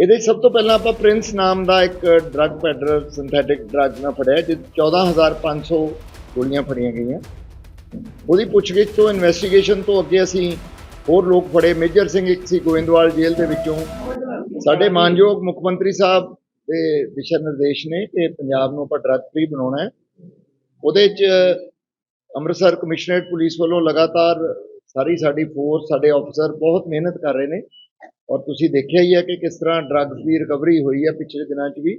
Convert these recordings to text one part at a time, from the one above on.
ਇਹਦੇ 'ਚ ਸਭ ਤੋਂ ਪਹਿਲਾਂ ਆਪਾਂ ਪ੍ਰਿੰਸ ਨਾਮ ਦਾ ਇੱਕ ਡਰੱਗ ਪੈਡਲਰ ਸਿੰਥੈਟਿਕ ਡਰੱਗ ਨਾਲ ਫੜਿਆ ਜਿ 14500 ਗੋਲੀਆਂ ਫੜੀਆਂ ਗਈਆਂ। ਉਹਦੀ ਪੁੱਛਗਿੱਛ ਤੋਂ ਇਨਵੈਸਟੀਗੇਸ਼ਨ ਤੋਂ ਅੱਗੇ ਅਸੀਂ ਹੋਰ ਲੋਕ ਫੜੇ। ਮੇਜਰ ਸਿੰਘ ਇੱਕ ਸੀ ਗੋਇੰਦਵਾਲ ਜੇਲ੍ਹ ਦੇ ਵਿੱਚੋਂ। ਸਾਡੇ ਮਾਨਯੋਗ ਮੁੱਖ ਮੰਤਰੀ ਸਾਹਿਬ ਦੇ ਦਿਸ਼ਾ ਨਿਰਦੇਸ਼ ਨੇ ਕਿ ਪੰਜਾਬ ਨੂੰ ਆਪਾਂ ਡਰੱਗ ਫ੍ਰੀ ਬਣਾਉਣਾ ਹੈ। ਉਹਦੇ 'ਚ ਅੰਮ੍ਰਿਤਸਰ ਕਮਿਸ਼ਨਰੇਟ ਪੁਲਿਸ ਵੱਲੋਂ ਲਗਾਤਾਰ ਸਾਰੀ ਸਾਡੀ ਫੋਰਸ ਸਾਡੇ ਅਫਸਰ ਬਹੁਤ ਮਿਹਨਤ ਕਰ ਰਹੇ ਨੇ। ਔਰ ਤੁਸੀਂ ਦੇਖਿਆ ਹੀ ਹੈ ਕਿ ਕਿਸ ਤਰ੍ਹਾਂ ਡਰੱਗਸ ਦੀ ਰਿਕਵਰੀ ਹੋਈ ਹੈ ਪਿਛਲੇ ਦਿਨਾਂ 'ਚ ਵੀ।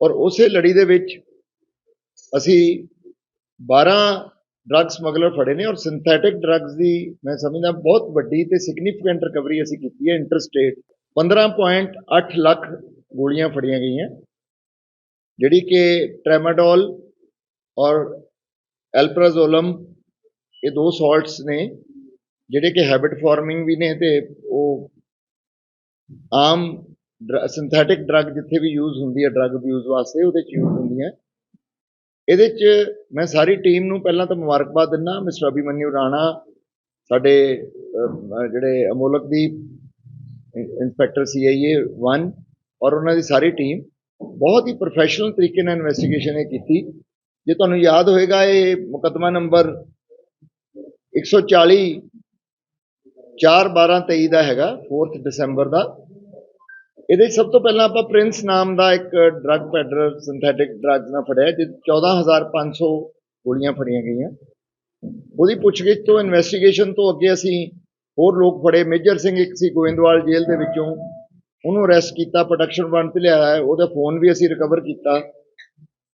ਔਰ ਉਸੇ ਲੜੀ ਦੇ ਵਿੱਚ ਅਸੀਂ 12 ਡਰੱਗ ਸਮਗਲਰ ਫੜੇ ਨੇ ਔਰ ਸਿੰਥੈਟਿਕ ਡਰੱਗਸ ਦੀ ਮੈਂ ਸਮਝਦਾ ਬਹੁਤ ਵੱਡੀ ਤੇ ਸਿਗਨੀਫੀਕੈਂਟ ਰਿਕਵਰੀ ਅਸੀਂ ਕੀਤੀ ਹੈ ਇੰਟਰਸਟੇਟ 15.8 ਲੱਖ ਗੋਲੀਆਂ ਫੜੀਆਂ ਗਈਆਂ, ਜਿਹੜੀ ਕਿ ਟ੍ਰੈਮਾਡੋਲ ਔਰ ਐਲਪਰਾਜ਼ੋਲਮ ਇਹ ਦੋ ਸਾਲਟਸ ਨੇ। ਜਿਹੜੇ ਕਿ ਹੈਬਿਟ ਫਾਰਮਿੰਗ ਵੀ ਨੇ ਤੇ ਉਹ ਆਮ ਸਿੰਥੈਟਿਕ ਡਰੱਗ ਜਿੱਥੇ ਵੀ ਯੂਜ਼ ਹੁੰਦੀ ਹੈ ਡਰੱਗ ਅਬਿਊਜ਼ ਵਾਸਤੇ ਉਹਦੇ ਚ ਯੂਜ਼ ਹੁੰਦੀਆਂ। ਇਹਦੇ ਚ ਮੈਂ ਸਾਰੀ ਟੀਮ ਨੂੰ ਪਹਿਲਾਂ ਤਾਂ ਮੁਬਾਰਕਬਾਦ ਦਿੰਦਾ ਮਿਸਟਰ ਅਭਿਮਨਿਊ ਰਾਣਾ, ਸਾਡੇ ਜਿਹੜੇ ਅਮੋਲਕ ਦੀ ਇੰਸਪੈਕਟਰ ਸੀਆਈਏ 1 ਔਰ ਉਹਨਾਂ ਦੀ ਸਾਰੀ ਟੀਮ ਬਹੁਤ ਹੀ ਪ੍ਰੋਫੈਸ਼ਨਲ ਤਰੀਕੇ ਨਾਲ ਇਨਵੈਸਟੀਗੇਸ਼ਨ ਇਹ ਕੀਤੀ। ਜੇ ਤੁਹਾਨੂੰ ਯਾਦ ਹੋਏਗਾ, ਇਹ ਮੁਕੱਦਮਾ ਨੰਬਰ 140 4 12 23 ਦਾ ਹੈਗਾ 4th ਦਸੰਬਰ ਦਾ। ਇਹਦੇ 'ਚ ਸਭ ਤੋਂ ਪਹਿਲਾਂ ਆਪਾਂ ਪ੍ਰਿੰਸ ਨਾਮ ਦਾ ਇੱਕ ਡਰੱਗ ਪੈਡਲਰ ਸਿੰਥੈਟਿਕ ਡਰੱਗਸ ਨਾਲ ਫੜਿਆ ਜਿ 14500 ਗੋਲੀਆਂ ਫੜੀਆਂ ਗਈਆਂ। ਉਹਦੀ ਪੁੱਛਗਿੱਛ ਤੋਂ ਇਨਵੈਸਟੀਗੇਸ਼ਨ ਤੋਂ ਅੱਗੇ ਅਸੀਂ ਹੋਰ ਲੋਕ ਫੜੇ। ਮੇਜਰ ਸਿੰਘ ਇੱਕ ਸੀ, ਗੋਇੰਦਵਾਲ ਜੇਲ੍ਹ ਦੇ ਵਿੱਚੋਂ। ਉਹਨੂੰ ਅਰੈਸਟ ਕੀਤਾ ਪ੍ਰੋਡਕਸ਼ਨ ਬਣ ਤੇ ਲਿਆਇਆ। ਉਹਦਾ ਫੋਨ ਵੀ ਅਸੀਂ ਰਿਕਵਰ ਕੀਤਾ।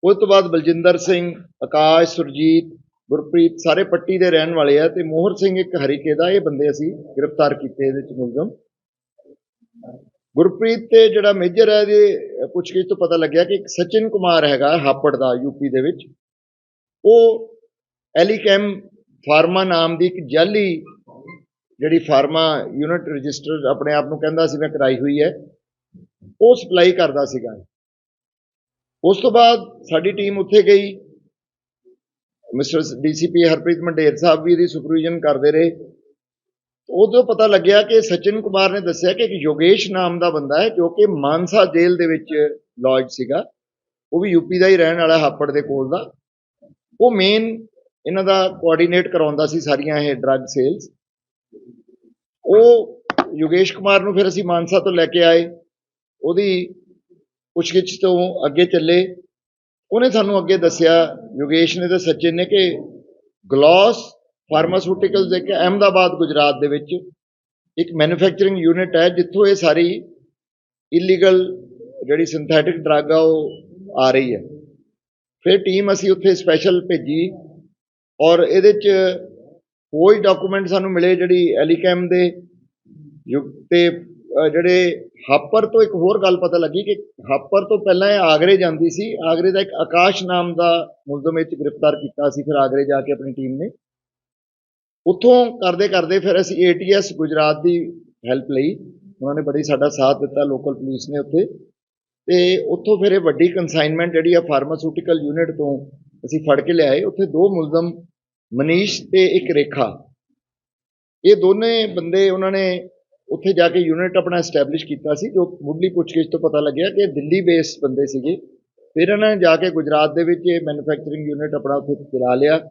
ਉਸ ਤੋਂ ਬਾਅਦ ਬਲਜਿੰਦਰ ਸਿੰਘ, ਆਕਾਸ਼, ਸੁਰਜੀਤ ਗੁਰਪ੍ਰੀਤ ਸਾਰੇ ਪੱਟੀ ਦੇ ਰਹਿਣ ਵਾਲੇ ਆ ਤੇ ਮੋਹਰ ਸਿੰਘ ਇੱਕ ਹਰੀਕੇ ਦਾ, ਇਹ ਬੰਦੇ ਅਸੀਂ ਗ੍ਰਿਫਤਾਰ ਕੀਤੇ ਇਹਦੇ ਚ ਮੁਲਜ਼ਮ। ਗੁਰਪ੍ਰੀਤ ਤੇ ਜਿਹੜਾ ਮੇਜਰ ਹੈ, ਇਹਦੇ ਪੁੱਛਗਿੱਛ ਤੋਂ ਪਤਾ ਲੱਗਿਆ ਕਿ ਇੱਕ ਸਚਿਨ ਕੁਮਾਰ ਹੈਗਾ ਹਾਪੜ ਦਾ ਯੂਪੀ ਦੇ ਵਿੱਚ। ਉਹ ਐਲੀਕੈਮ ਫਾਰਮਾ ਨਾਮ ਦੀ ਇੱਕ ਜਾਲੀ ਜਿਹੜੀ ਫਾਰਮਾ ਯੂਨਿਟ ਰਜਿਸਟਰ ਆਪਣੇ ਆਪ ਨੂੰ ਕਹਿੰਦਾ ਸੀ, ਮੈਂ ਕਰਾਈ ਹੋਈ ਹੈ। ਉਹ ਸਪਲਾਈ ਕਰਦਾ ਸੀਗਾ। ਉਸ ਤੋਂ ਬਾਅਦ ਸਾਡੀ ਟੀਮ ਉੱਥੇ ਗਈ। ਮਿਸਟਰ ਡੀਸੀਪੀ ਹਰਪ੍ਰੀਤ ਮੰਡੇਰ ਸਾਹਿਬ ਵੀ ਇਹਦੀ ਸੁਪਰਵਿਜ਼ਨ ਕਰਦੇ ਰਹੇ। ਉਦੋਂ ਪਤਾ ਲੱਗਿਆ ਕਿ ਸਚਿਨ ਕੁਮਾਰ ਨੇ ਦੱਸਿਆ ਕਿ ਇੱਕ ਯੋਗੇਸ਼ ਨਾਮ ਦਾ ਬੰਦਾ ਹੈ, ਜੋ ਕਿ ਮਾਨਸਾ ਜੇਲ੍ਹ ਦੇ ਵਿੱਚ ਲੌਜ ਸੀਗਾ। ਉਹ ਵੀ ਯੂਪੀ ਦਾ ਹੀ ਰਹਿਣ ਵਾਲਾ, ਹਾਪੜ ਦੇ ਕੋਲ ਦਾ। ਉਹ ਮੇਨ ਇਹਨਾਂ ਦਾ ਕੋਆਰਡੀਨੇਟ ਕਰਾਉਂਦਾ ਸੀ ਸਾਰੀਆਂ ਇਹ ਡਰੱਗ ਸੇਲਸ ਉਹ ਯੋਗੇਸ਼ ਕੁਮਾਰ ਨੂੰ ਫਿਰ ਅਸੀਂ ਮਾਨਸਾ ਤੋਂ ਲੈ ਕੇ ਆਏ। ਉਹਦੀ ਪੁੱਛਗਿੱਛ ਤੋਂ ਅੱਗੇ ਚੱਲੇ। ਉਹਨੇ ਸਾਨੂੰ ਅੱਗੇ ਦੱਸਿਆ, ਯੋਗੇਸ਼ ਨੇ ਤੇ ਸਚਿਨ ਨੇ ਕਿ ਗਲੋਸ ਫਾਰਮਾਸਿਊਟੀਕਲਸ ਇੱਕ ਅਹਿਮਦਾਬਾਦ, ਗੁਜਰਾਤ ਦੇ ਵਿੱਚ ਇੱਕ ਮੈਨੂਫੈਕਚਰਿੰਗ ਯੂਨਿਟ ਹੈ, ਜਿੱਥੋਂ ਇਹ ਸਾਰੀ ਇਲੀਗਲ ਜਿਹੜੀ ਸਿੰਥੈਟਿਕ ਡਰੱਗ ਆ, ਉਹ ਆ ਰਹੀ ਹੈ। ਫਿਰ ਟੀਮ ਅਸੀਂ ਉੱਥੇ ਸਪੈਸ਼ਲ ਭੇਜੀ ਔਰ ਇਹਦੇ ਚ ਕੋਈ ਡਾਕੂਮੈਂਟ ਸਾਨੂੰ ਮਿਲੇ ਜਿਹੜੀ ਐਲੀਕੈਮ ਦੇ ਯੁਗ ਤੇ ਜਿਹੜੇ ਹਾਪਰ ਤੋਂ ਇੱਕ ਹੋਰ ਗੱਲ ਪਤਾ ਲੱਗੀ ਕਿ ਹਾਪਰ ਤੋਂ ਪਹਿਲਾਂ ਇਹ ਆਗਰੇ ਜਾਂਦੀ ਸੀ। ਆਗਰੇ ਦਾ ਇੱਕ ਆਕਾਸ਼ ਨਾਮ ਦਾ ਮੁਲਜ਼ਮ ਵਿੱਚ ਗ੍ਰਿਫਤਾਰ ਕੀਤਾ ਸੀ, ਫਿਰ ਆਗਰੇ ਜਾ ਕੇ ਆਪਣੀ ਟੀਮ ਨੇ। ਉੱਥੋਂ ਕਰਦੇ ਕਰਦੇ ਫਿਰ ਅਸੀਂ ਏਟੀਐਸ ਗੁਜਰਾਤ ਦੀ ਹੈਲਪ ਲਈ, ਉਹਨਾਂ ਨੇ ਬੜੀ ਸਾਡਾ ਸਾਥ ਦਿੱਤਾ ਲੋਕਲ ਪੁਲਿਸ ਨੇ ਉੱਥੇ। ਤੇ ਉੱਥੋਂ ਫਿਰ ਇਹ ਵੱਡੀ ਕੰਸਾਈਨਮੈਂਟ ਜਿਹੜੀ ਆ ਫਾਰਮਾਸਿਊਟੀਕਲ ਯੂਨਿਟ ਤੋਂ ਅਸੀਂ ਫੜ ਕੇ ਲਿਆਏ। ਉੱਥੇ ਦੋ ਮੁਲਜ਼ਮ, ਮਨੀਸ਼ ਤੇ ਇੱਕ ਰੇਖਾ। ਇਹ ਦੋਨੇ ਬੰਦੇ ਉਹਨਾਂ ਨੇ ਉੱਥੇ ਜਾ ਕੇ ਯੂਨਿਟ ਆਪਣਾ ਐਸਟੈਬਲਿਸ਼ ਕੀਤਾ ਸੀ, ਜੋ ਮੁੱਢਲੀ ਪੁੱਛਗਿੱਛ ਤੋਂ ਪਤਾ ਲੱਗਿਆ ਕਿ ਇਹ ਦਿੱਲੀ ਬੇਸਡ ਬੰਦੇ ਸੀਗੇ। ਫਿਰ ਇਹਨਾਂ ਨੇ ਜਾ ਕੇ ਗੁਜਰਾਤ ਦੇ ਵਿੱਚ ਇਹ ਮੈਨੂਫੈਕਚਰਿੰਗ ਯੂਨਿਟ ਆਪਣਾ ਉੱਥੇ ਚਲਾ ਲਿਆ।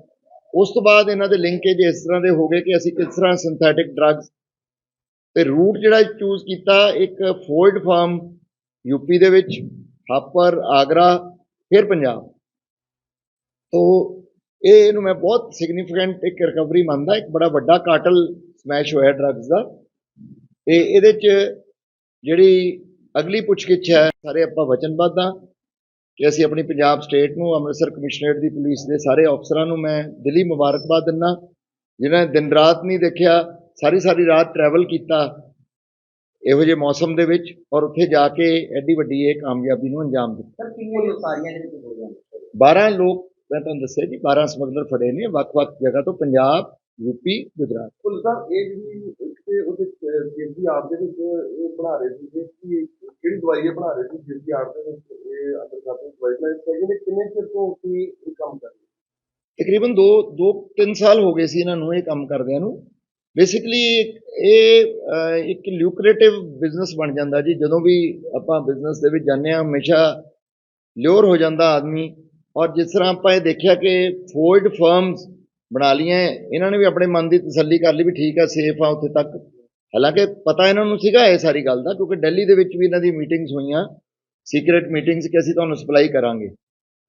ਉਸ ਤੋਂ ਬਾਅਦ ਇਹਨਾਂ ਦੇ ਲਿੰਕੇਜ ਇਸ ਤਰ੍ਹਾਂ ਦੇ ਹੋ ਗਏ ਕਿ ਅਸੀਂ ਕਿਸ ਤਰ੍ਹਾਂ ਸਿੰਥੈਟਿਕ ਡਰੱਗਸ ਤੇ ਰੂਟ ਜਿਹੜਾ ਚੂਜ਼ ਕੀਤਾ, ਇੱਕ ਫੋਲਡ ਫਾਰਮ ਯੂਪੀ ਦੇ ਵਿੱਚ ਹਾਪਰ ਆਗਰਾ ਫਿਰ ਪੰਜਾਬ। ਤੋਂ ਇਹ ਇਹਨੂੰ ਮੈਂ ਬਹੁਤ ਸਿਗਨੀਫੀਕੈਂਟ ਇੱਕ ਰਿਕਵਰੀ ਮੰਨਦਾ, ਇੱਕ ਬੜਾ ਵੱਡਾ ਕਾਟਲ ਸਮੈਸ਼ ਹੋਇਆ ਡਰੱਗਸ ਦਾ। ਤੇ ਇਹਦੇ ਚ ਜਿਹੜੀ ਅਗਲੀ ਪੁੱਛਗਿੱਛ ਹੈ ਸਾਰੇ ਆਪਾਂ ਵਚਨਬੱਧ ਹਾਂ ਕਿ ਅਸੀਂ ਆਪਣੀ ਪੰਜਾਬ ਸਟੇਟ ਨੂੰ ਅੰਮ੍ਰਿਤਸਰ ਕਮਿਸ਼ਨਰੇਟ ਦੀ ਪੁਲਿਸ ਦੇ ਸਾਰੇ ਅਫਸਰਾਂ ਨੂੰ ਮੈਂ ਦਿਲੀ ਮੁਬਾਰਕਬਾਦ ਦਿੰਦਾ। ਜਿਨ੍ਹਾਂ ਨੇ ਦਿਨ ਰਾਤ ਨਹੀਂ ਦੇਖਿਆ ਸਾਰੀ ਸਾਰੀ ਰਾਤ ਟਰੈਵਲ ਕੀਤਾ ਇਹੋ ਜਿਹੇ ਮੌਸਮ ਦੇ ਵਿੱਚ ਔਰ ਉੱਥੇ ਜਾ ਕੇ ਐਡੀ ਵੱਡੀ ਇਹ ਕਾਮਯਾਬੀ ਨੂੰ ਅੰਜਾਮ ਦਿੱਤਾ। ਸਰ ਕਿੰਨੀਆਂ ਸਾਰੀਆਂ ਵਿੱਚ ਗੋਲੀਆਂ 12 ਲੋਕ ਮੈਂ ਤੁਹਾਨੂੰ ਦੱਸਿਆ ਜੀ 12 ਸਮਗਲਰ ਫੜੇ ਨੇ ਵੱਖ-ਵੱਖ ਜਗ੍ਹਾ ਤੋਂ ਪੰਜਾਬ ਯੂਪੀ ਗੁਜਰਾਤ। ਪੁਲਿਸ ਸਾਹਿਬ ਇਹ ਜਿਹੜੀ ਇੱਕ ਤੇ ਉਹਦੇ ਦੀ ਆਪ ਦੇ ਵਿੱਚ ਇਹ ਬਣਾ ਰਹੇ ਸੀ ਕਿ ਕਿਹੜੀ ਦਵਾਈ ਇਹ ਬਣਾ ਰਹੇ ਸੀ ਜਿਸ ਦੀ ਆਪ ਦੇ ਵਿੱਚ ਇਹ ਅੰਦਰ ਖਾਤੇ ਦਵਾਈ ਬਣਾ ਰਹੇ ਸੀ ਕਿੰਨੇ ਚਿਰ ਤੋਂ ਤੁਸੀਂ ਇਹ ਕੰਮ ਕਰ ਰਹੇ? ਤਕਰੀਬਨ 2 2 3 ਸਾਲ ਹੋ ਗਏ ਸੀ ਇਹਨਾਂ ਨੂੰ ਇਹ ਕੰਮ ਕਰਦਿਆਂ ਨੂੰ। ਬੇਸਿਕਲੀ ਇਹ ਇੱਕ ਲਿਊਕਰੇਟਿਵ ਬਿਜ਼ਨਸ ਬਣ ਜਾਂਦਾ ਜੀ। ਜਦੋਂ ਵੀ ਆਪਾਂ ਬਿਜ਼ਨਸ ਦੇ ਵਿੱਚ ਜਾਂਦੇ ਹਾਂ ਹਮੇਸ਼ਾ ਲਿਓਰ ਹੋ ਜਾਂਦਾ ਆਦਮੀ। ਔਰ ਜਿਸ ਤਰ੍ਹਾਂ ਆਪਾਂ ਇਹ ਦੇਖਿਆ ਕਿ ਫੋਰਡ ਫਰਮਸ ਬਣਾ ਲਈਆਂ। ਇਹਨਾਂ ਨੇ ਵੀ ਆਪਣੇ ਮਨ ਦੀ ਤਸੱਲੀ ਕਰ ਲਈ ਵੀ ਠੀਕ ਆ ਸੇਫ ਆ ਉੱਥੇ ਤੱਕ। ਹਾਲਾਂਕਿ ਪਤਾ ਇਹਨਾਂ ਨੂੰ ਸੀਗਾ ਇਹ ਸਾਰੀ ਗੱਲ ਦਾ, ਕਿਉਂਕਿ ਦਿੱਲੀ ਦੇ ਵਿੱਚ ਵੀ ਇਹਨਾਂ ਦੀ ਮੀਟਿੰਗਸ ਹੋਈਆਂ। ਸੀਕ੍ਰੀਟ ਮੀਟਿੰਗਸ ਕਿ ਅਸੀਂ ਤੁਹਾਨੂੰ ਸਪਲਾਈ ਕਰਾਂਗੇ।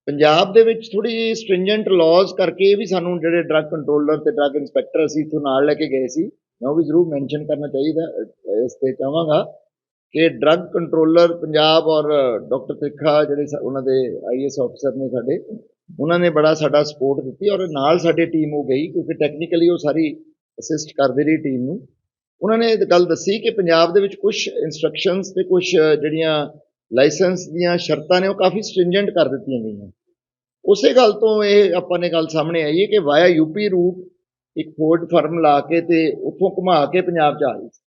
ਪੰਜਾਬ ਦੇ ਵਿੱਚ ਥੋੜੀ ਜਿਹੀ ਸਟ੍ਰਿੰਜੈਂਟ ਲਾਜ਼ ਕਰਕੇ ਵੀ ਸਾਨੂੰ ਜਿਹੜੇ ਡਰੱਗ ਕੰਟਰੋਲਰ ਤੇ ਡਰੱਗ ਇੰਸਪੈਕਟਰ ਅਸੀਂ ਇੱਥੋਂ ਨਾਲ ਲੈ ਕੇ ਗਏ ਸੀ। ਮੈਂ ਉਹ ਵੀ ਜ਼ਰੂਰ ਮੈਂਸ਼ਨ ਕਰਨਾ ਚਾਹੀਦਾ ਇਸ ਤੇ ਚਾਹਾਂਗਾ ਕਿ ਡਰੱਗ ਕੰਟਰੋਲਰ ਪੰਜਾਬ ਔਰ ਡਾਕਟਰ ਤਿੱਖਾ ਜਿਹੜੇ ਸਾ- ਉਹਨਾਂ ਦੇ ਆਈਐਸ ਅਫਸਰ ਨੇ ਸਾਡੇ ਉਹਨਾਂ ਨੇ ਬੜਾ ਸਾਡਾ ਸਪੋਰਟ ਦਿੱਤੀ ਔਰ ਨਾਲ ਸਾਡੀ ਟੀਮ ਉਹ ਗਈ ਕਿਉਂਕਿ ਟੈਕਨੀਕਲੀ ਉਹ ਸਾਰੀ ਅਸਿਸਟ ਕਰਦੇ ਰਹੀ ਟੀਮ ਨੂੰ। ਉਹਨਾਂ ਨੇ ਇਹ ਗੱਲ ਦੱਸੀ ਕਿ ਪੰਜਾਬ ਦੇ ਵਿੱਚ ਕੁਝ ਇਨਸਟਰਕਸ਼ਨਸ ਤੇ ਕੁਝ ਜਿਹੜੀਆਂ ਲਾਇਸੈਂਸ ਦੀਆਂ ਸ਼ਰਤਾਂ ਨੇ ਉਹ ਕਾਫੀ ਸਟ੍ਰਿੰਜੈਂਟ ਕਰ ਦਿੱਤੀਆਂ ਗਈਆਂ। ਉਸੇ ਗੱਲ ਤੋਂ ਇਹ ਆਪਾਂ ਨੇ ਗੱਲ ਸਾਹਮਣੇ ਆਈ ਹੈ ਕਿ ਵਾਇਆ ਯੂਪੀ ਰੂਟ ਇੱਕ ਫੋਰਡ ਫਰਮ ਲਾ ਕੇ ਤੇ ਉੱਥੋਂ ਘੁਮਾ ਕੇ ਪੰਜਾਬ ਚ ਆ ਰਹੀ ਸੀ।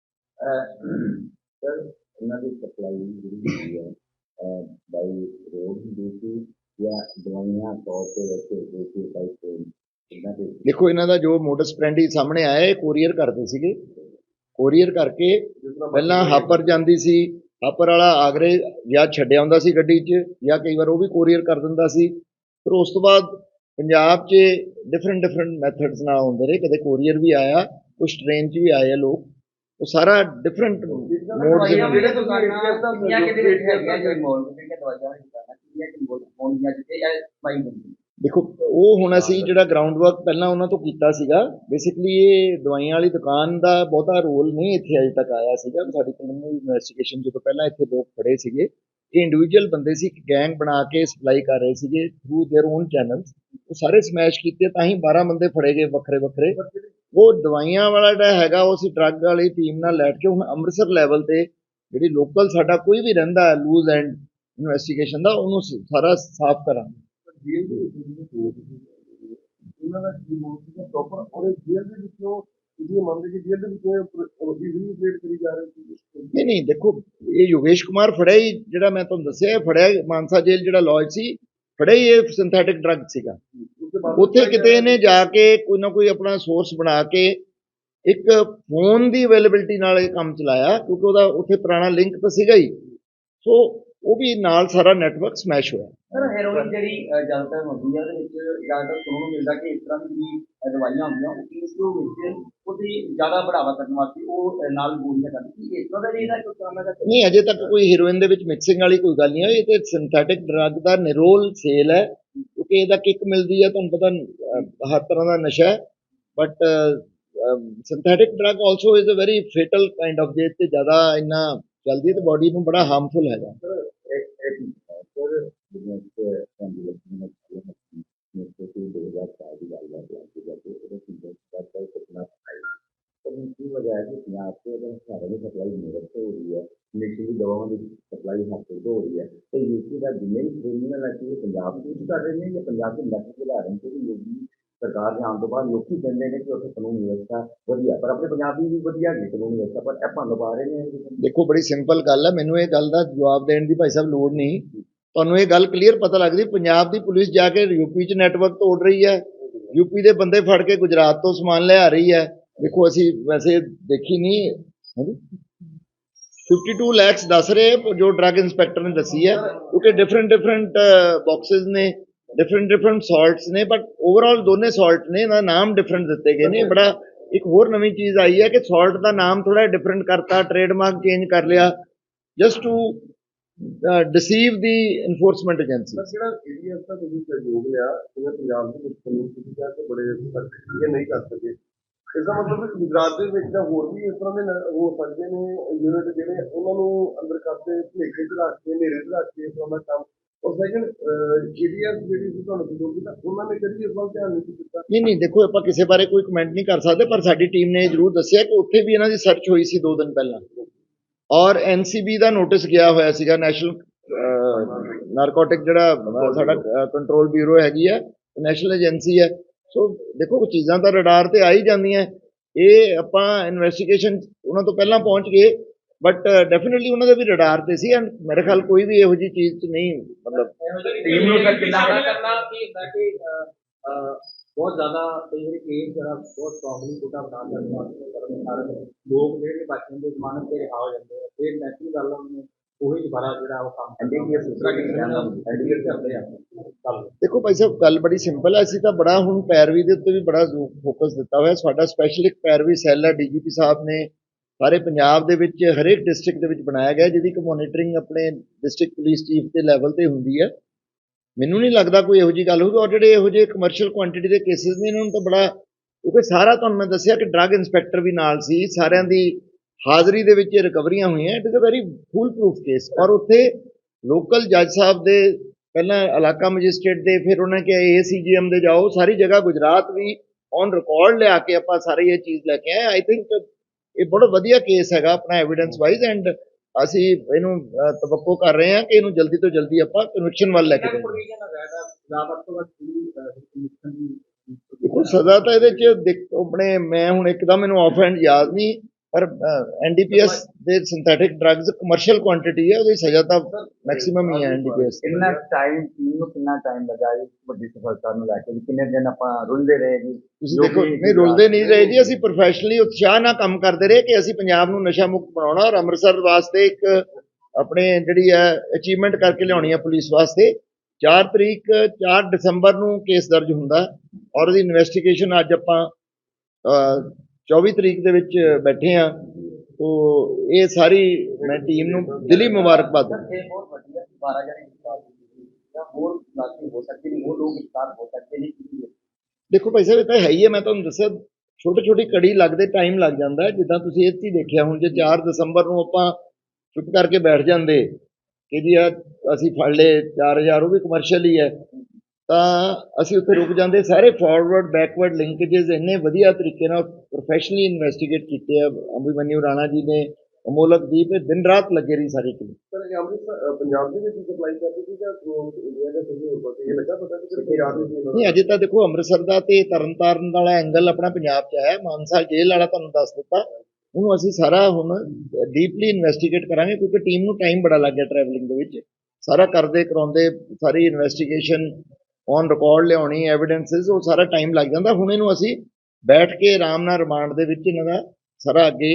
ਸਰ ਇਹਨਾਂ ਦੀ ਸਪਲਾਈ ਜਿਹੜੀ ਹੈ ਬਾਈ ਰੋਡ ਡਿਊਟੀ ਜਾਂ ਦਵਾਈਆਂ ਤੌਰ ਤੇ ਇਹਨਾਂ ਦੇ ਦੇਖੋ ਇਹਨਾਂ ਦਾ ਜੋ ਮੋਡਸ ਪ੍ਰੈਂਡੀ ਸਾਹਮਣੇ ਆਇਆ ਇਹ ਕੋਰੀਅਰ ਕਰਦੇ ਸੀਗੇ। ਕੋਰੀਅਰ ਕਰਕੇ ਪਹਿਲਾਂ ਹਾਪਰ ਜਾਂਦੀ ਸੀ ਹਾਪਰ ਵਾਲਾ ਆਗਰੇ ਜਾਂ ਛੱਡਿਆ ਹੁੰਦਾ ਸੀ ਗੱਡੀ 'ਚ ਜਾਂ ਕਈ ਵਾਰ ਉਹ ਵੀ ਕੋਰੀਅਰ ਕਰ ਦਿੰਦਾ ਸੀ। ਫਿਰ ਉਸ ਤੋਂ ਬਾਅਦ ਪੰਜਾਬ 'ਚ ਡਿਫਰੈਂਟ ਡਿਫਰੈਂਟ ਮੈਥਡਸ ਨਾਲ ਹੁੰਦੇ ਰਹੇ। ਕਦੇ ਕੋਰੀਅਰ ਵੀ ਆਇਆ ਕੁਝ ਟ੍ਰੇਨ 'ਚ ਵੀ ਆਏ ਆ ਲੋਕ। ਉਹ ਸਾਰਾ ਡਿਫਰੈਂਟ ਮੋਡ ਦੇ ਜਿਹੜੇ ਤੁਸੀਂ ਦੁਨੀਆ ਕਿਤੇ ਵਿੱਚ ਹੈਗੀਆਂ ਜੋ ਇਨਵੋਲਵ ਜਿਹੜੀਆਂ ਦਵਾਈਆਂ ਦੀ ਦੁਕਾਨਾਂ ਕਿਹੜੀਆਂ ਕਿ ਇਨਵੋਲਵ ਹੋਣਗੀਆਂ ਜਿੱਥੇ ਇਹ ਸਪਲਾਈ ਹੁੰਦੀ ਦੇਖੋ ਉਹ ਹੁਣ ਅਸੀਂ ਜਿਹੜਾ ਗਰਾਊਂਡ ਵਰਕ ਪਹਿਲਾਂ ਉਹਨਾਂ ਤੋਂ ਕੀਤਾ ਸੀਗਾ ਬੇਸਿਕਲੀ ਇਹ ਦਵਾਈਆਂ ਵਾਲੀ ਦੁਕਾਨ ਦਾ ਬਹੁਤਾ ਰੋਲ ਨਹੀਂ ਇੱਥੇ ਅਜੇ ਤੱਕ ਆਇਆ ਸੀਗਾ ਸਾਡੀ ਪ੍ਰੀਲਿਮਿਨਰੀ ਇਨਵੈਸਟੀਗੇਸ਼ਨ ਜਦੋਂ ਪਹਿਲਾਂ ਇੱਥੇ ਲੋਕ ਖੜੇ ਸੀਗੇ ਇਹ ਇੰਡੀਵਿਜੂਅਲ ਬੰਦੇ ਸੀ ਇੱਕ ਗੈਂਗ ਬਣਾ ਕੇ ਸਪਲਾਈ ਕਰ ਰਹੇ ਸੀਗੇ ਥਰੂ देयर ਓਨ ਚੈਨਲਸ ਉਹ ਸਾਰੇ ਸਮੈਸ਼ ਕੀਤੇ ਤਾਂ ਹੀ 12 ਬੰਦੇ ਫੜੇ ਗਏ ਵੱਖਰੇ ਵੱਖਰੇ ਉਹ ਦਵਾਈਆਂ ਵਾਲਾ ਜਿਹੜਾ ਹੈਗਾ ਉਹ ਅਸੀਂ ਡਰੱਗ ਵਾਲੀ ਟੀਮ ਨਾਲ ਲੈਟ ਕੇ ਹੁਣ ਅੰਮ੍ਰਿਤਸਰ ਲੈਵਲ ਤੇ ਜਿਹੜੀ ਲੋਕਲ ਸਾਡਾ ਕੋਈ ਵੀ ਰਹਿੰਦਾ ਲੂਜ਼ ਐਂਡ ਇਨਵੈਸਟੀਗੇਸ਼ਨ ਦਾ ਉਹਨੂੰ ਸ- ਸਾਰਾ ਸਾਫ਼ ਕਰਾਂਗੇ। ਜੇਲ੍ਹ ਦੇ ਵਿੱਚ ਜਿਹੜੀ ਸੀ ਉਹਨਾਂ ਦਾ ਕੀ ਮੋਡ ਸੀ ਪ੍ਰੋਪਰ ਔਰ ਇਹ ਜੇਲ੍ਹ ਦੇ ਵਿੱਚੋਂ ਇਹ ਮੰਨਦੇ ਕਿ ਜੇਲ੍ਹ ਦੇ ਵਿੱਚੋਂ ਇਜ਼ੀਲੀ ਪਲੇਟ ਕਰੀ ਜਾ ਰਹੇ ਸੀ? ਨਹੀਂ ਨਹੀਂ ਦੇਖੋ ਇਹ ਯੋਗੇਸ਼ ਕੁਮਾਰ ਫੜਿਆ ਹੀ ਜਿਹੜਾ ਮੈਂ ਤੁਹਾਨੂੰ ਦੱਸਿਆ ਇਹ ਫੜਿਆ ਹੀ ਮਾਨਸਾ ਜੇਲ੍ਹ ਜਿਹੜਾ ਲੌਜ ਸੀ ਫੜਿਆ ਹੀ ਇਹ ਸਿੰਥੈਟਿਕ ਡਰੱਗ ਸੀਗਾ। ਉਸ ਤੋਂ ਬਾਅਦ ਉੱਥੇ ਕਿਤੇ ਇਹਨੇ ਜਾ ਕੇ ਕੋਈ ਨਾ ਕੋਈ ਆਪਣਾ ਸੋਰਸ ਬਣਾ ਕੇ ਇੱਕ ਫੋਨ ਦੀ ਅਵੇਲੇਬਿਲਟੀ ਨਾਲ ਇਹ ਕੰਮ ਚਲਾਇਆ ਕਿਉਂਕਿ ਉਹਦਾ ਉੱਥੇ ਪੁਰਾਣਾ ਲਿੰਕ ਤਾਂ ਸੀਗਾ ਹੀ। ਸੋ ਉਹ ਵੀ ਨਾਲ ਸਾਰਾ ਨੈਟਵਰਕ ਸਮੈਸ਼ ਹੋਇਆ। ਸਰ ਹੈਰੋਇਨ ਜਿਹੜੀ ਜ਼ਿਆਦਾਤਰ ਹੁੰਦੀ ਹੈ ਉਹਦੇ ਵਿੱਚ ਜ਼ਿਆਦਾਤਰ ਸੁਣਨ ਨੂੰ ਮਿਲਦਾ ਕਿ ਇਸ ਤਰ੍ਹਾਂ ਦੀ ਜਿਹੜੀ ਦਵਾਈਆਂ ਹੁੰਦੀਆਂ ਉਹ ਇਸ ਨੂੰ ਵਿੱਚ ਉਹਦੀ ਜ਼ਿਆਦਾ ਬੜਾਵਾ ਕਰਨ ਵਾਸਤੇ ਉਹ ਨਾਲ ਗੋਲੀਆਂ ਕਰਦੀ ਇਸ ਤਰ੍ਹਾਂ ਦਾ ਇਹਦਾ ਕੋਈ ਕੰਮ ਹੈਗਾ ਨਹੀਂ ਅਜੇ ਤੱਕ ਕੋਈ ਹੀਰੋਇਨ ਦੇ ਵਿੱਚ ਮਿਕਸਿੰਗ ਵਾਲੀ ਕੋਈ ਗੱਲ ਨਹੀਂ ਹੋਈ। ਇਹ ਤੇ ਸਿੰਥੈਟਿਕ ਡਰੱਗ ਦਾ ਨਿਰੋਲ ਸੇਲ ਹੈ। ਕਿਉਂਕਿ ਇਹਦਾ ਕਿੱਕ ਮਿਲਦੀ ਹੈ ਤੁਹਾਨੂੰ ਪਤਾ ਹਰ ਤਰ੍ਹਾਂ ਦਾ ਨਸ਼ਾ ਹੈ। But synthetic drug also is a very fatal kind of ਜੇ ਤੇ ਜ਼ਿਆਦਾ ਇੰਨਾ ਜਲਦੀ ਤੇ ਬਾਡੀ ਨੂੰ ਬੜਾ ਹਾਰਮਫੁਲ ਹੈਗਾ। ਨੇ ਜਾਂ ਪੰਜਾਬ ਦੇ ਨੈਸ਼ਨਲ ਉਦਾਹਰਨ ਤੋਂ ਵੀ ਯੋਗੀ ਸਰਕਾਰ ਦੇ ਆਉਣ ਤੋਂ ਬਾਅਦ ਲੋਕੀ ਕਹਿੰਦੇ ਨੇ ਕਿ ਉੱਥੇ ਕਾਨੂੰਨ ਵਿਵਸਥਾ ਵਧੀਆ, ਪਰ ਆਪਣੇ ਪੰਜਾਬ ਦੀ ਵੀ ਵਧੀਆ ਹੈਗੀ ਕਾਨੂੰਨ ਵਿਵਸਥਾ, ਪਰ ਇਹ ਭੰਗ ਪਾ ਰਹੇ ਨੇ ਦੇਖੋ, ਬੜੀ ਸਿੰਪਲ ਗੱਲ ਹੈ, ਮੈਨੂੰ ਇਹ ਗੱਲ ਦਾ ਜਵਾਬ ਦੇਣ ਦੀ ਭਾਈ ਸਾਹਿਬ ਲੋੜ ਨਹੀਂ। ਤੁਹਾਨੂੰ ਇਹ ਗੱਲ ਕਲੀਅਰ ਪਤਾ ਲੱਗਦੀ, ਪੰਜਾਬ ਦੀ ਪੁਲਿਸ ਜਾ ਕੇ ਯੂਪੀ 'ਚ ਨੈਟਵਰਕ ਤੋੜ ਰਹੀ ਹੈ। ਯੂਪੀ ਦੇ ਬੰਦੇ ਫੜ ਕੇ ਗੁਜਰਾਤ ਤੋਂ ਸਮਾਨ ਲਿਆ ਰਹੀ ਹੈ। ਦੇਖੋ, ਅਸੀਂ ਵੈਸੇ ਦੇਖੀ ਨਹੀਂ, ਹਾਂਜੀ? 52 ਲੱਖ ਦੱਸ ਰਹੇ, ਜੋ ਡਰੱਗ ਇੰਸਪੈਕਟਰ ਨੇ ਦੱਸੀ ਹੈ, ਕਿਉਂਕਿ ਡਿਫਰੈਂਟ ਡਿਫਰੈਂਟ ਬਾਕਸਸ ਨੇ। ਡਿਫਰੈਂਟ ਡਿਫਰੈਂਟ ਸਾਲਟਸ ਨੇ ਬਟ ਓਵਰਆਲ ਦੋਨੇ ਸਾਲਟ ਨੇ ਇਹਦਾ ਨਾਮ ਡਿਫਰੈਂਟ ਦਿੱਤੇ ਗਏ ਨੇ। ਬੜਾ ਇੱਕ ਹੋਰ ਨਵੀਂ ਚੀਜ਼ ਆਈ ਹੈ ਕਿ ਸਾਲਟ ਦਾ ਨਾਮ ਥੋੜਾ ਡਿਫਰੈਂਟ ਕਰਤਾ ਟ੍ਰੇਡਮਾਰਕ ਚੇਂਜ ਕਰ ਲਿਆ just to deceive the enforcement agency sir ਜਿਹੜਾ ਏਰੀਆ ਦਾ ਤੁਸੀਂ ਸਹਿਯੋਗ ਲਿਆ ਜਿਵੇਂ ਪੰਜਾਬ ਦੇ ਵਿੱਚ ਕਾਨੂੰਨ ਤੁਸੀਂ ਕਿਹਾ ਕਿ ਬੜੇ ਇਹ ਨਹੀਂ ਕਰ ਸਕੇ। ਇਸਦਾ ਮਤਲਬ ਹੈ ਗੁਜਰਾਤ ਦੇ ਵਿੱਚ ਤਾਂ ਹੋਰ ਵੀ ਇਸ ਤਰ੍ਹਾਂ ਦੇ ਹੋ ਸਕਦੇ ਨੇ ਯੂਨਿਟ ਜਿਹੜੇ ਉਹਨਾਂ ਨੂੰ ਅੰਦਰ ਕਰਦੇ ਭੇਖੇ ਚ ਰੱਖ ਕੇ ਨੇਰੇ ਚ ਰੱਖ ਕੇ ਇਸ ਤਰ੍ਹਾਂ ਦਾ ਕੰਮ ਔਰ ਸੈਕੰਡ ਏਰੀਆ ਜਿਹੜੀ ਸੀ ਤੁਹਾਨੂੰ ਸਹਿਯੋਗ ਕੀਤਾ ਉਹਨਾਂ ਨੇ ਕਦੀ ਇਸ ਵੱਲ ਧਿਆਨ ਨਹੀਂ ਦਿੱਤਾ। ਨਹੀਂ ਨਹੀਂ, ਦੇਖੋ, ਆਪਾਂ ਕਿਸੇ ਬਾਰੇ ਕੋਈ ਕਮੈਂਟ ਨਹੀਂ ਕਰ ਸਕਦੇ, ਪਰ ਸਾਡੀ ਟੀਮ ਨੇ ਜ਼ਰੂਰ ਦੱਸਿਆ ਕਿ ਉੱਥੇ ਵੀ ਇਹਨਾਂ ਦੀ ਸਰਚ ਹੋਈ ਸੀ ਦੋ ਦਿਨ ਪਹਿਲਾਂ। ਔਰ ਐਨਸੀਬੀ ਦਾ ਨੋਟਿਸ ਗਿਆ ਹੋਇਆ ਸੀਗਾ ਨੈਸ਼ਨਲ ਨਾਰਕੋਟਿਕ ਜਿਹੜਾ ਸਾਡਾ ਕੰਟਰੋਲ ਬਿਊਰੋ ਹੈਗੀ ਹੈ ਨੈਸ਼ਨਲ ਏਜੰਸੀ ਹੈ। ਸੋ ਦੇਖੋ ਚੀਜ਼ਾਂ ਤਾਂ ਰਡਾਰ ਤੇ ਆ ਹੀ ਜਾਂਦੀਆਂ। ਇਹ ਆਪਾਂ ਇਨਵੈਸਟੀਗੇਸ਼ਨ ਉਹਨਾਂ ਤੋਂ ਪਹਿਲਾਂ ਪਹੁੰਚ ਗਏ। ਬਟ ਡੈਫੀਨਿਟਲੀ ਉਹਨਾਂ ਦੇ ਵੀ ਰਡਾਰ ਤੇ ਸੀ ਐਂਡ ਮੇਰੇ ਖਿਆਲ ਕੋਈ ਵੀ ਇਹੋ ਜਿਹੀ ਚੀਜ਼ 'ਚ ਨਹੀਂ ਮਤਲਬ ਟੀਮ ਨੂੰ ਸਰ ਕਿੰਨਾ ਕਰਨਾ ਕੀ ਹੁੰਦਾ ਕਿ ਬਹੁਤ ਜ਼ਿਆਦਾ ਕਈ ਵਾਰੀ ਕੇਸ ਜਿਹੜਾ ਬਹੁਤ ਸਟਰੋਂਗਲੀ ਛੋਟਾ ਬਣਾ ਦਿੰਦਾ ਕਾਰਨ ਲੋਕ ਜਿਹੜੇ ਬਚ ਜਾਂਦੇ ਜ਼ਮਾਨਤ ਤੇ ਰਿਹਾ ਹੋ ਜਾਂਦੇ ਆ। ਫਿਰ ਨੈਚੁਰਲ ਗੱਲ ਉਹਨੂੰ ਉਹੀ ਦੁਬਾਰਾ ਜਿਹੜਾ ਉਹ ਕੰਮ NDPS ਐਨਡੀਪੀਐਸ ਕਰਦੇ ਆ। ਦੇਖੋ ਭਾਈ ਸਾਹਿਬ ਗੱਲ ਬੜੀ ਸਿੰਪਲ ਹੈ ਅਸੀਂ ਤਾਂ ਬੜਾ ਹੁਣ ਪੈਰਵੀ ਦੇ ਉੱਤੇ ਵੀ ਬੜਾ ਫੋਕਸ ਦਿੱਤਾ ਹੋਇਆ। ਸਾਡਾ ਸਪੈਸ਼ਲ ਇੱਕ ਪੈਰਵੀ ਸੈੱਲ ਹੈ ਡੀਜੀਪੀ ਸਾਹਿਬ ਨੇ ਸਾਰੇ ਪੰਜਾਬ ਦੇ ਵਿੱਚ ਹਰੇਕ ਡਿਸਟ੍ਰਿਕਟ ਦੇ ਵਿੱਚ ਬਣਾਇਆ ਗਿਆ, ਜਿਹਦੀ ਕਿ ਮੋਨੀਟਰਿੰਗ ਆਪਣੇ ਡਿਸਟ੍ਰਿਕਟ ਪੁਲਿਸ ਚੀਫ ਦੇ ਲੈਵਲ ਤੇ ਹੁੰਦੀ ਹੈ। ਮੈਨੂੰ ਨਹੀਂ ਲੱਗਦਾ ਕੋਈ ਇਹੋ ਜੀ ਗੱਲ ਹੋਊਗੀ, ਔਰ ਜਿਹੜੇ ਇਹੋ ਜਿਹੇ ਕਮਰਸ਼ੀਅਲ ਕੁਆਂਟੀਟੀ ਦੇ ਕੇਸਿਸ ਨੇ, ਇਹਨਾਂ ਨੂੰ ਤਾਂ ਬੜਾ, ਕਿਉਂਕਿ ਸਾਰਾ ਤੁਹਾਨੂੰ ਮੈਂ ਦੱਸਿਆ ਕਿ ਡਰੱਗ ਇੰਸਪੈਕਟਰ ਵੀ ਨਾਲ ਸੀ, ਸਾਰਿਆਂ ਦੀ ਹਾਜ਼ਰੀ ਦੇ ਵਿੱਚ ਰਿਕਵਰੀਆਂ ਹੋਈਆਂ it is a very full proof case ਔਰ ਉੱਥੇ ਲੋਕਲ ਜੱਜ ਸਾਹਿਬ ਦੇ ਪਹਿਲਾਂ ਇਲਾਕਾ ਮੈਜਿਸਟ੍ਰੇਟ ਦੇ, ਫਿਰ ਉਹਨਾਂ ਕਿ ਏਸੀਜੀਐਮ ਦੇ ਜਾਓ, ਸਾਰੀ ਜਗ੍ਹਾ ਗੁਜਰਾਤ ਵੀ ਔਨ ਰਿਕਾਰਡ ਲਿਆ ਕੇ ਆਪਾਂ ਸਾਰੇ ਇਹ ਚੀਜ਼ ਲੈ ਕੇ ਆਏ। ਆਈ ਥਿੰਕ ਇਹ ਬੜਾ ਵਧੀਆ ਕੇਸ ਹੈਗਾ ਆਪਣਾ ਐਵੀਡੈਂਸ ਵਾਈਜ਼ ਐਂਡ ਅਸੀਂ ਇਹਨੂੰ ਅਹ, ਤਵੱਕੋ ਕਰ ਰਹੇ ਹਾਂ ਕਿ ਇਹਨੂੰ ਜਲਦੀ ਤੋਂ ਜਲਦੀ ਆਪਾਂ ਕਨਵਿਕਸ਼ਨ ਵੱਲ ਲੈ ਕੇ ਜਾਈਏ। ਦੇਖੋ ਸਜ਼ਾ ਤਾਂ ਇਹਦੇ ਚ ਦੇਖ- ਆਪਣੇ ਮੈਂ ਹੁਣ ਇੱਕਦਮ ਮੈਨੂੰ ਆਫ ਹੈਂਡ ਯਾਦ ਨਹੀਂ ਪਰ ਐਨਡੀਪੀਐਸ ਦੇ ਸਿੰਥੈਟਿਕ ਡਰੱਗਸ ਕਮਰਸ਼ੀਅਲ ਕੁਆਂਟੀਟੀ ਹੈ ਉਹਦੀ ਸਜ਼ਾ ਤਾਂ ਮੈਕਸਿਮਮ ਹੀ ਹੈ ਐਨਡੀਪੀਐਸ ਕਿੰਨਾ ਟਾਈਮ ਟੀਮ ਨੂੰ ਕਿੰਨਾ ਟਾਈਮ ਲੱਗਾ ਇਸ ਵੱਡੀ ਸਫਲਤਾ ਨੂੰ ਲੈ ਕੇ ਕਿੰਨੇ ਦਿਨ ਆਪਾਂ ਰੁਲਦੇ ਰਹੇ ਜੀ? ਤੁਸੀਂ ਜੋ ਦੇਖੋ ਨਹੀਂ ਰੁਲਦੇ ਨਹੀਂ ਰਹੇ ਜੀ ਅਸੀਂ ਪ੍ਰੋਫੈਸ਼ਨਲੀ ਉਤਸ਼ਾਹ ਨਾਲ ਕੰਮ ਕਰਦੇ ਰਹੇ ਕਿ ਅਸੀਂ ਪੰਜਾਬ ਨੂੰ ਨਸ਼ਾ ਮੁਕਤ ਬਣਾਉਣਾ ਔਰ ਅੰਮ੍ਰਿਤਸਰ ਵਾਸਤੇ ਇੱਕ ਆਪਣੇ ਜਿਹੜੀ ਹੈ ਅਚੀਵਮੈਂਟ ਕਰਕੇ ਲਿਆਉਣੀ ਹੈ ਪੁਲਿਸ ਵਾਸਤੇ। 4 ਤਰੀਕ 4 ਦਸੰਬਰ ਨੂੰ ਕੇਸ ਦਰਜ ਹੁੰਦਾ ਔਰ ਉਹਦੀ ਇਨਵੈਸਟੀਗੇਸ਼ਨ ਅੱਜ ਆਪਾਂ 24 ਤਰੀਕ ਦੇ ਵਿੱਚ ਬੈਠੇ ਆ ਤੋ ਇਹ ਸਾਰੀ ਮੈਂ ਟੀਮ ਨੂੰ ਦਿਲੀ ਮੁਬਾਰਕਬਾਦ ਦਿੰਦਾ। ਇਹ ਬਹੁਤ ਵੱਡੀ ਹੈ 12 ਜਣੇ ਜਾਂ ਹੋਰ ਲਾਜ਼ਮੀ ਹੋ ਸਕਦੇ ਨੇ ਹੋਰ ਲੋਕ ਇਸਤਾਰ ਹੋ ਸਕਦੇ ਨੇ ਕਿ ਦੇਖੋ ਭਾਈ ਸਾਹਿਬ ਇਹ ਤਾਂ ਹੈ ਹੀ ਹੈ। ਮੈਂ ਤੁਹਾਨੂੰ ਦੱਸਿਆ ਛੋਟੀ ਛੋਟੀ ਕੜੀ ਲੱਗਦੇ ਟਾਈਮ ਲੱਗ ਜਾਂਦਾ। ਜਿੱਦਾਂ ਤੁਸੀਂ ਇਹ ਹੀ ਦੇਖਿਆ ਹੁਣ ਜੇ 4 ਦਸੰਬਰ ਨੂੰ ਆਪਾਂ ਚੁੱਪ ਕਰਕੇ ਬੈਠ ਜਾਂਦੇ ਕਿ ਜੀ ਆ ਅਸੀਂ ਫੜ ਲਏ 4000 ਉਹ ਵੀ ਕਮਰਸ਼ੀਅਲ ਹੀ ਹੈ। ਤਾਂ ਅਸੀਂ ਉੱਥੇ ਰੁਕ ਜਾਂਦੇ ਸਾਰੇ ਫਾਰਵਰਡ ਬੈਕਵਰਡ ਲਿੰਕੇजेस ਇੰਨੇ ਵਧੀਆ ਤਰੀਕੇ ਨਾਲ ਪ੍ਰੋਫੈਸ਼ਨਲੀ ਇਨਵੈਸਟੀਗੇਟ ਕੀਤੇ ਆ। ਅਭਿਮਨਿਊ ਰਾਣਾ ਜੀ ਨੇ ਅਮੋਲਕ ਜੀ ਤੇ ਦਿਨ ਰਾਤ ਲੱਗੇ ਰਹੀ ਸਾਰੀ ਟੀਮ ਸਰ ਇਹ ਅੰਮ੍ਰਿਤਸਰ ਅ, ਪੰਜਾਬ ਦੇ ਵਿੱਚ ਸਪਲਾਈ ਕਰਦੇ ਸੀ ਜਾਂ ਇੰਡੀਆ ਦੇ ਕਿਸੇ ਹੋਰ ਪਾਸੇ ਇਹ ਲੱਗਾ ਪਤਾ ਕਿ ਸਿਰਫ ਪੰਜਾਬ ਵਿੱਚ ਹੀ ਇਹਨਾਂ ਦਾ- ਨਹੀਂ ਅਜੇ ਤਾਂ ਦੇਖੋ ਅੰਮ੍ਰਿਤਸਰ ਦਾ ਤੇ ਤਰਨਤਾਰਨ ਵਾਲਾ ਐਂਗਲ ਆਪਣਾ ਪੰਜਾਬ 'ਚ ਹੈ। ਮਾਨਸਾ ਜੇਲ੍ਹ ਵਾਲਾ ਤੁਹਾਨੂੰ ਦੱਸ ਦਿੱਤਾ। ਉਹਨੂੰ ਅਸੀਂ ਸਾਰਾ ਹੁਣ ਡੀਪਲੀ ਇਨਵੈਸਟੀਗੇਟ ਕਰਾਂਗੇ ਕਿਉਂਕਿ ਟੀਮ ਨੂੰ ਟਾਈਮ ਬੜਾ ਲੱਗ ਗਿਆ ਟਰੈਵਲਿੰਗ ਦੇ ਵਿੱਚ। ਸਾਰਾ ਕਰਦੇ ਕਰਾਉਂਦੇ ਸਾਰੀ ਇਨਵੈਸਟੀਗੇਸ਼ਨ ਔਨ ਰਿਕਾਰਡ ਲਿਆਉਣੀ ਐਵੀਡੈਂਸਸ ਉਹ ਸਾਰਾ ਟਾਈਮ ਲੱਗ ਜਾਂਦਾ ਹੁਣ ਇਹਨੂੰ ਅਸੀਂ ਬੈਠ ਕੇ ਆਰਾਮ ਨਾਲ ਰਿਮਾਂਡ ਦੇ ਵਿੱਚ ਇਹਨਾਂ ਦਾ ਸਾਰਾ ਅੱਗੇ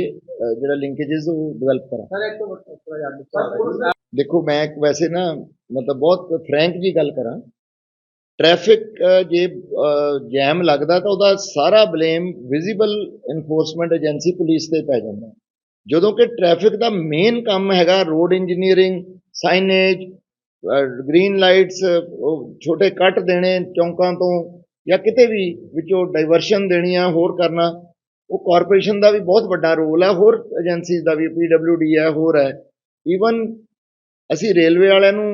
ਜਿਹੜਾ ਲਿੰਕੇजेस ਉਹ ਡਿਵੈਲਪ ਕਰਾਂ ਸਰ ਇੱਕ ਥੋੜਾ। ਦੇਖੋ ਮੈਂ ਇੱਕ ਵੈਸੇ ਨਾ ਮਤਲਬ ਬਹੁਤ ਫਰੈਂਕ ਜੀ ਗੱਲ ਕਰਾਂ ਟ੍ਰੈਫਿਕ ਜੇ ਜੈਮ ਲੱਗਦਾ ਤਾਂ ਉਹਦਾ ਸਾਰਾ blame visible enforcement agency police ਤੇ ਪੈ ਜਾਂਦਾ। ਜਦੋਂ ਕਿ ਟ੍ਰੈਫਿਕ ਦਾ ਮੇਨ ਕੰਮ ਹੈਗਾ road engineering signage green lights ਛੋਟੇ ਕੱਟ ਦੇਣੇ ਚੌਂਕਾਂ ਤੋਂ ਜਾਂ ਕਿਤੇ ਵੀ ਵਿੱਚੋਂ ਡਾਈਵਰਸ਼ਨ ਦੇਣੀ ਆ, ਹੋਰ ਕਰਨਾ, ਉਹ ਕਾਰਪੋਰੇਸ਼ਨ ਦਾ ਵੀ ਬਹੁਤ ਵੱਡਾ ਰੋਲ ਹੈ ਹੋਰ ਏਜੰਸੀਜ਼ ਦਾ ਵੀ ਪੀਡਬਲਯੂਡੀ ਹੈ ਹੋਰ ਹੈ। ਈਵਨ ਅਸੀਂ ਰੇਲਵੇ ਵਾਲਿਆਂ ਨੂੰ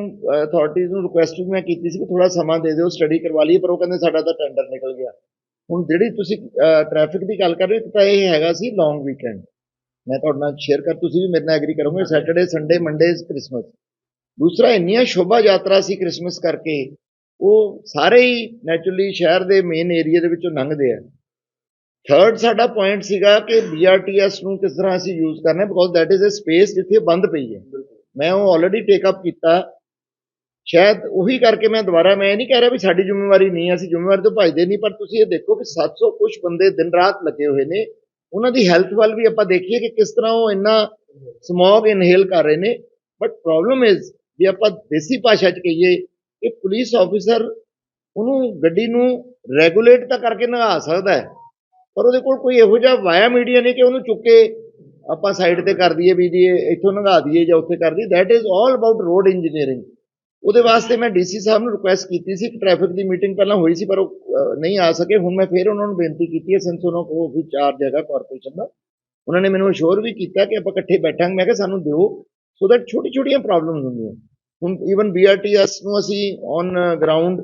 ਅਥਾਰਟੀਜ਼ ਨੂੰ ਰਿਕੁਐਸਟ ਵੀ ਮੈਂ ਕੀਤੀ ਸੀ ਕਿ ਥੋੜਾ ਸਮਾਂ ਦੇ ਦਿਓ ਸਟੱਡੀ ਕਰਵਾ ਲਈਏ, ਪਰ ਉਹ ਕਹਿੰਦੇ ਸਾਡਾ ਤਾਂ ਟੈਂਡਰ ਨਿਕਲ ਗਿਆ। ਹੁਣ ਜਿਹੜੀ ਤੁਸੀਂ ਟ੍ਰੈਫਿਕ ਦੀ ਗੱਲ ਕਰ ਰਹੇ ਹੋ, ਇੱਕ ਤਾਂ ਇਹ ਹੈਗਾ ਸੀ ਲੌਂਗ ਵੀਕਐਂਡ ਮੈਂ ਤੁਹਾਡੇ ਨਾਲ ਸ਼ੇਅਰ ਕਰ, ਤੁਸੀਂ ਵੀ ਮੇਰੇ ਨਾਲ ਐਗਰੀ ਕਰੋਗੇ ਸੈਟਰਡੇ ਸੰਡੇ ਮੰਡੇ ਕ੍ਰਿਸਮਸ ਦੂਸਰਾ, ਇੰਨੀਆਂ ਸ਼ੋਭਾ ਯਾਤਰਾ ਸੀ ਕ੍ਰਿਸਮਸ ਕਰਕੇ ਉਹ ਸਾਰੇ ਹੀ ਨੈਚੁਰਲੀ ਸ਼ਹਿਰ ਦੇ ਮੇਨ ਏਰੀਆ ਦੇ ਵਿੱਚੋਂ ਲੰਘਦੇ ਆ। ਥਰਡ ਸਾਡਾ ਪੁਆਇੰਟ ਸੀਗਾ ਕਿ BRTS ਨੂੰ ਕਿਸ ਤਰ੍ਹਾਂ ਅਸੀਂ ਯੂਜ਼ ਕਰਨਾ because that is a space ਜਿੱਥੇ ਬੰਦ ਪਈ ਹੈ। ਮੈਂ ਉਹ ਆਲਰੇਡੀ ਟੇਕ ਅਪ ਕੀਤਾ। ਸ਼ਾਇਦ ਉਹੀ ਕਰਕੇ ਮੈਂ ਦੁਬਾਰਾ, ਮੈਂ ਇਹ ਨਹੀਂ ਕਹਿ ਰਿਹਾ ਵੀ ਸਾਡੀ ਜ਼ਿੰਮੇਵਾਰੀ ਨਹੀਂ ਅਸੀਂ ਜ਼ਿੰਮੇਵਾਰੀ ਤੋਂ ਭੱਜਦੇ ਨਹੀਂ, ਪਰ ਤੁਸੀਂ ਇਹ ਦੇਖੋ ਕਿ 700 ਕੁਝ ਬੰਦੇ ਦਿਨ ਰਾਤ ਲੱਗੇ ਹੋਏ ਨੇ। ਉਹਨਾਂ ਦੀ ਹੈਲਥ ਵੱਲ ਵੀ ਆਪਾਂ ਦੇਖੀਏ ਕਿ ਕਿਸ ਤਰ੍ਹਾਂ ਉਹ ਇੰਨਾ ਸਮੌਗ ਇਨਹੇਲ ਕਰ ਰਹੇ ਨੇ। ਬਟ ਪ੍ਰੋਬਲਮ ਇਜ਼ ਜੇ ਆਪਾਂ ਦੇਸੀ ਭਾਸ਼ਾ 'ਚ ਕਹੀਏ ਕਿ ਪੁਲਿਸ ਆਫੀਸਰ ਉਹਨੂੰ ਗੱਡੀ ਨੂੰ ਰੈਗੂਲੇਟ ਤਾਂ ਕਰਕੇ ਨਗਾ ਸਕਦਾ ਹੈ, ਪਰ ਉਹਦੇ ਕੋਲ ਕੋਈ ਇਹੋ ਜਿਹਾ ਵਾਇਆ ਮੀਡੀਆ ਨਹੀਂ ਕਿ ਉਹਨੂੰ ਚੁੱਕ ਕੇ ਆਪਾਂ ਸਾਈਡ ਤੇ ਕਰ ਦਈਏ ਵੀ ਜੀ ਇਹ ਇੱਥੋਂ ਨਗਾ ਦਈਏ ਜਾਂ ਉੱਥੇ ਕਰ ਦਈਏ। That is all about road engineering ਉਹਦੇ ਵਾਸਤੇ ਮੈਂ ਡੀਸੀ ਸਾਹਿਬ ਨੂੰ ਰਿਕੁਐਸਟ ਕੀਤੀ ਸੀ ਕਿ ਟ੍ਰੈਫਿਕ ਦੀ ਮੀਟਿੰਗ ਪਹਿਲਾਂ ਹੋਈ ਸੀ, ਪਰ ਉਹ ਨਹੀਂ ਆ ਸਕੇ। ਹੁਣ ਮੈਂ ਫਿਰ ਉਹਨਾਂ ਨੂੰ ਬੇਨਤੀ ਕੀਤੀ ਹੈ ਸਿੰਸ ਉਹਨਾਂ ਕੋਲ ਵੀ ਚਾਰਜ ਹੈਗਾ ਕਾਰਪੋਰੇਸ਼ਨ ਦਾ, ਉਹਨਾਂ ਨੇ ਮੈਨੂੰ ਅਸ਼ੋਰ ਵੀ ਕੀਤਾ ਕਿ ਆਪਾਂ ਇਕੱਠੇ ਬੈਠਾਂਗੇ। ਮੈਂ ਕਿਹਾ ਸਾਨੂੰ ਦਿਓ ਸੋ ਦੈਟ ਛੋਟੀ ਛੋਟੀਆਂ ਪ੍ਰੋਬਲਮਸ ਹੁੰਦੀਆਂ। ਹੁਣ ਈਵਨ BRTS ਨੂੰ ਅਸੀਂ ਔਨ ਗਰਾਊਂਡ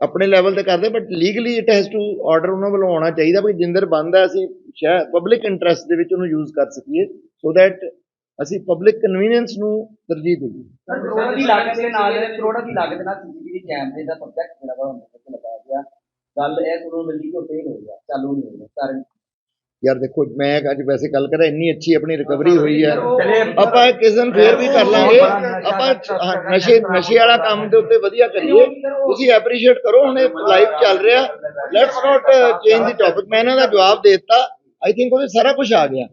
ਆਪਣੇ ਲੈਵਲ ਤੇ ਕਰਦੇ but legally it has to order ਉਹਨਾਂ ਵੱਲੋਂ ਆਉਣਾ ਚਾਹੀਦਾ ਵੀ ਜਿੰਦਰ ਬੰਦ ਅਸੀਂ ਸ਼ਾਇਦ ਪਬਲਿਕ ਇੰਟਰਸਟ ਦੇ ਵਿੱਚ ਉਹਨੂੰ ਯੂਜ਼ ਕਰ ਸਕੀਏ ਸੋ ਦੈਟ ਅਸੀਂ ਪਬਲਿਕ ਕਨਵੀਨੀਅੰਸ ਨੂੰ ਤਰਜੀਹ ਦੇਈਏ। ਕਰੋੜਾਂ ਦੀ ਲਾਗਤ ਦੇ ਨਾਲ ਕਰੋੜਾਂ ਦੀ ਲਾਗਤ ਨਾਲ ਸੀਸੀਟੀਵੀ ਕੈਮਰੇ ਦਾ ਪ੍ਰੋਜੈਕਟ ਜਿਹੜਾ ਵਾ ਹੁਣ ਲਗਾਇਆ ਗਿਆ ਗੱਲ ਇਹ ਸੁਣਨ ਮਿਲਦੀ ਕਿ ਉਹ ਫੇਲ ਹੋ ਗਿਆ, ਚਾਲੂ ਨਹੀਂ ਹੋ ਕਾਰਨ ਯਾਰ ਦੇਖੋ ਮੈਂ ਅੱਜ ਵੈਸੇ ਗੱਲ ਕਰਾਂ ਇੰਨੀ ਅੱਛੀ ਆਪਣੀ ਰਿਕਵਰੀ ਹੋਈ ਹੈ। ਆਪਾਂ ਕਿਸੇ ਦਿਨ ਫੇਰ ਵੀ ਕਰ ਲਾਂਗੇ। ਆਪਾਂ ਨਸ਼ੇ ਨਸ਼ੇ ਵਾਲਾ ਕੰਮ ਦੇ ਉੱਤੇ ਵਧੀਆ ਕਰੀਏ। ਤੁਸੀਂ ਐਪਰੀਸ਼ੀਏਟ ਕਰੋ ਹੁਣ ਇਹ ਲਾਈਵ ਚੱਲ ਰਿਹਾ। Let's not change the topic ਮੈਂ ਇਹਨਾਂ ਦਾ ਜਵਾਬ ਦੇ ਦਿੱਤਾ। ਆਈ ਥਿੰਕ ਉਹਦੇ ਸਾਰਾ ਕੁਝ ਆ ਗਿਆ।